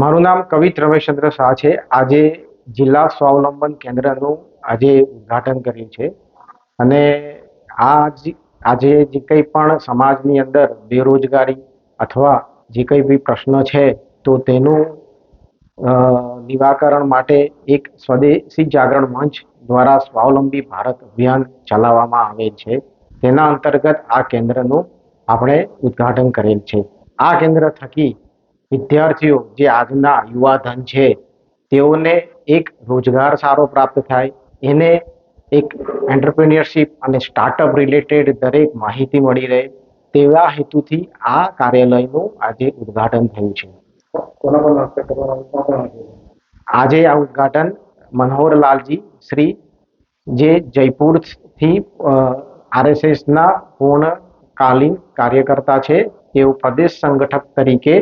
મારું નામ કવિત રમેશચંદ્ર શાહ છે. આજે જિલ્લા સ્વાવલંબન કેન્દ્રનું આજે ઉદ્ઘાટન કર્યું છે. અને આ આજે જે કંઈ પણ સમાજની અંદર બેરોજગારી અથવા જે કંઈ બી પ્રશ્ન છે, તો તેનું નિવાકરણ માટે એક સ્વદેશી જાગરણ મંચ દ્વારા સ્વાવલંબી ભારત અભિયાન ચલાવવામાં આવેલ છે. તેના અંતર્ગત આ કેન્દ્રનું આપણે ઉદ્ઘાટન કરેલ છે. આ કેન્દ્ર થકી વિદ્યાર્થીઓ જે આજના યુવા ધન છે તેઓને એક રોજગાર સારો પ્રાપ્ત થાય. એને એક એન્ટરપ્રિન્યોરશિપ અને સ્ટાર્ટઅપ રિલેટેડ દરેક માહિતી મળી રહે તેવા હેતુથી આ કાર્યાલયનું આજે ઉદ્ઘાટન થયું છે? આજે આ ઉદ્ઘાટન મનોહરલાલજી શ્રી જે જયપુરથી આરએસએસના પૂર્ણકાલીન કાર્યકર્તા છે તેઓ પ્રદેશ સંગઠક તરીકે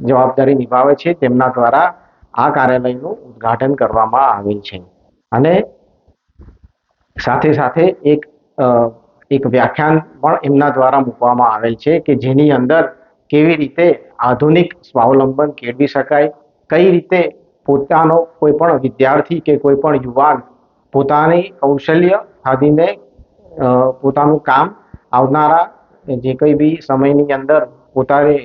જવાબદારી નિભાવે છે, તેમના દ્વારા આ કાર્યાલયનું ઉદ્ઘાટન કરવામાં આવેલ છે. અને સાથે સાથે એક એક વ્યાખ્યાન પણ એમના દ્વારા મૂકવામાં આવેલ છે કે જેની અંદર કેવી રીતે આધુનિક સ્વાવલંબન કેળવી શકાય, કઈ રીતે પોતાનો કોઈ પણ વિદ્યાર્થી કે કોઈ પણ યુવાન પોતાની કૌશલ્ય સાધીને પોતાનું કામ આવનારા જે કંઈ બી સમયની અંદર પોતાને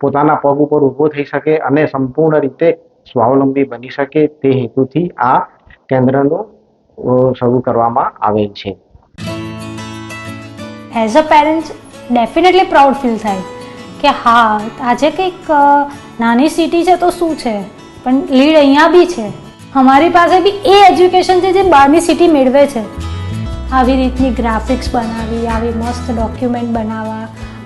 પોતાના પગ ઉપર ઊભો થઈ શકે અને સંપૂર્ણ રીતે સ્વાવલંબી બની શકે તે હેતુથી આ કેન્દ્રનું શરૂ કરવામાં આવેલ છે. As a parents definitely proud feel થાય કે હા, આજે કંઈક નાની સિટી છે તો શું છે? પણ લીડ અહીંયા બી છે. અમારી પાસે બી એ એજ્યુકેશન છે જે બહારની સિટી મેળવે છે. આવી રીતની ગ્રાફિક્સ બનાવી, આવી મસ્ત ડોક્યુમેન્ટ બનાવવા